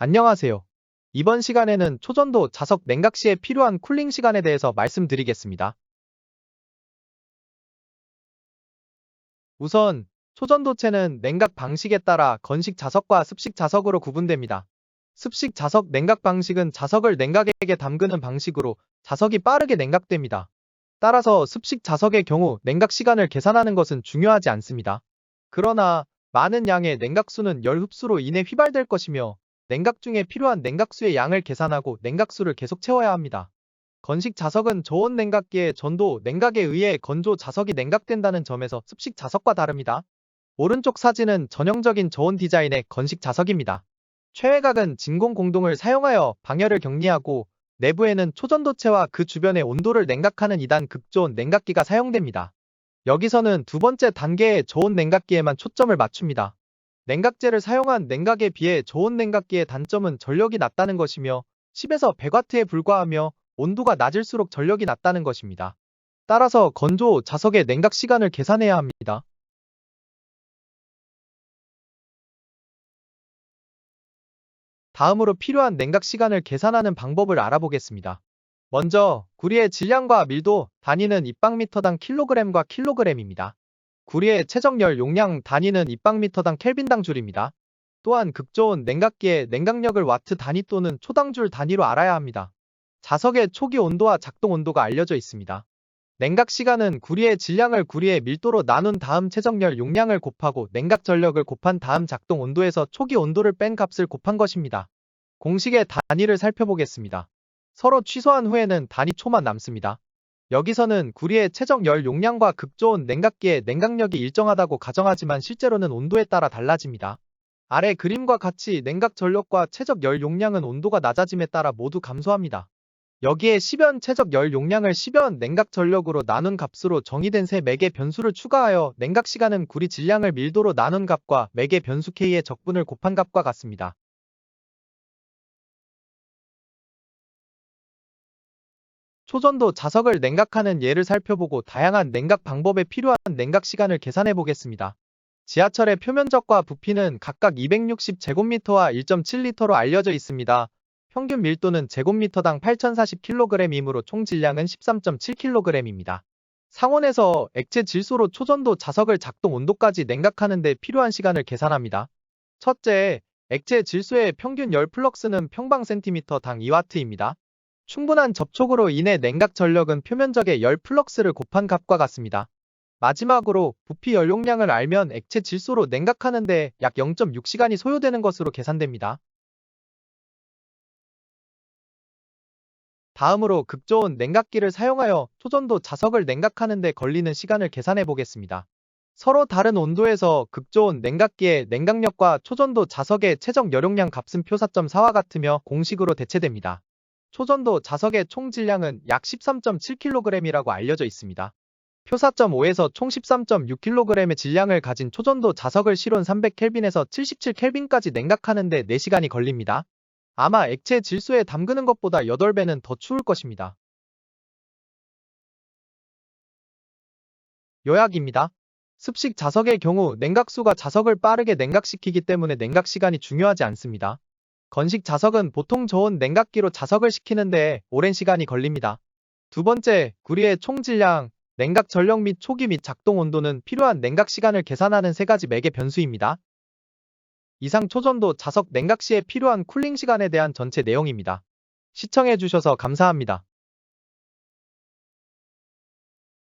안녕하세요. 이번 시간에는 초전도 자석 냉각 시에 필요한 쿨링 시간에 대해서 말씀드리겠습니다. 우선 초전도체는 냉각 방식에 따라 건식 자석과 습식 자석으로 구분됩니다. 습식 자석 냉각 방식은 자석을 냉각액에 담그는 방식으로 자석이 빠르게 냉각됩니다. 따라서 습식 자석의 경우 냉각 시간을 계산하는 것은 중요하지 않습니다. 그러나 많은 양의 냉각수는 열 흡수로 인해 휘발될 것이며 냉각 중에 필요한 냉각수의 양을 계산하고 냉각수를 계속 채워야 합니다. 건식 자석은 저온 냉각기의 전도 냉각에 의해 건조 자석이 냉각된다는 점에서 습식 자석과 다릅니다. 오른쪽 사진은 전형적인 저온 디자인의 건식 자석입니다. 최외각은 진공 공동을 사용하여 방열을 격리하고 내부에는 초전도체와 그 주변의 온도를 냉각하는 2단 극저온 냉각기가 사용됩니다. 여기서는 두 번째 단계의 저온 냉각기에만 초점을 맞춥니다. 냉각제를 사용한 냉각에 비해 저온 냉각기의 단점은 전력이 낮다는 것이며 10에서 100W에 불과하며 온도가 낮을수록 전력이 낮다는 것입니다. 따라서 건조 자석의 냉각 시간을 계산해야 합니다. 다음으로 필요한 냉각 시간을 계산하는 방법을 알아보겠습니다. 먼저 구리의 질량과 밀도 단위는 입방미터당 킬로그램과 킬로그램입니다. 구리의 최적열 용량 단위는 입방미터당 켈빈당 줄입니다. 또한 극저온 냉각기의 냉각력을 와트 단위 또는 초당줄 단위로 알아야 합니다. 자석의 초기 온도와 작동 온도가 알려져 있습니다. 냉각 시간은 구리의 질량을 구리의 밀도로 나눈 다음 최적열 용량을 곱하고 냉각 전력을 곱한 다음 작동 온도에서 초기 온도를 뺀 값을 곱한 것입니다. 공식의 단위를 살펴보겠습니다. 서로 취소한 후에는 단위 초만 남습니다. 여기서는 구리의 최적 열 용량과 극저온 냉각기의 냉각력이 일정하다고 가정하지만 실제로는 온도에 따라 달라집니다. 아래 그림과 같이 냉각 전력과 최적 열 용량은 온도가 낮아짐에 따라 모두 감소합니다. 여기에 10연 최적 열 용량을 10연 냉각 전력으로 나눈 값으로 정의된 세 매개 변수를 추가하여 냉각 시간은 구리 질량을 밀도로 나눈 값과 매개 변수 k의 적분을 곱한 값과 같습니다. 초전도 자석을 냉각하는 예를 살펴보고 다양한 냉각 방법에 필요한 냉각 시간을 계산해 보겠습니다. 지하철의 표면적과 부피는 각각 260제곱미터와 1.7리터로 알려져 있습니다. 평균 밀도는 제곱미터당 8040kg이므로 총 질량은 13.7kg입니다. 상온에서 액체 질소로 초전도 자석을 작동 온도까지 냉각하는 데 필요한 시간을 계산합니다. 첫째, 액체 질소의 평균 열 플럭스는 평방 센티미터당 2와트입니다. 충분한 접촉으로 인해 냉각 전력은 표면적의 열 플럭스를 곱한 값과 같습니다. 마지막으로 부피 연용량을 알면 액체 질소로 냉각하는 데 약 0.6시간이 소요되는 것으로 계산됩니다. 다음으로 극저온 냉각기를 사용하여 초전도 자석을 냉각하는 데 걸리는 시간을 계산해 보겠습니다. 서로 다른 온도에서 극저온 냉각기의 냉각력과 초전도 자석의 최적 열용량 값은 표사점 4와 같으며 공식으로 대체됩니다. 초전도 자석의 총 질량은 약 13.7kg이라고 알려져 있습니다. 표사점 5에서 총 13.6kg의 질량을 가진 초전도 자석을 실온 300켈빈에서 77켈빈까지 냉각하는데 4시간이 걸립니다. 아마 액체 질소에 담그는 것보다 8배는 더 추울 것입니다. 요약입니다. 습식 자석의 경우 냉각수가 자석을 빠르게 냉각시키기 때문에 냉각 시간이 중요하지 않습니다. 건식 자석은 보통 저온 냉각기로 자석을 식히는데 오랜 시간이 걸립니다. 두 번째, 구리의 총 질량, 냉각 전력 및 초기 및 작동 온도는 필요한 냉각 시간을 계산하는 세 가지 매개 변수입니다. 이상 초전도 자석 냉각 시에 필요한 쿨링 시간에 대한 전체 내용입니다. 시청해주셔서 감사합니다.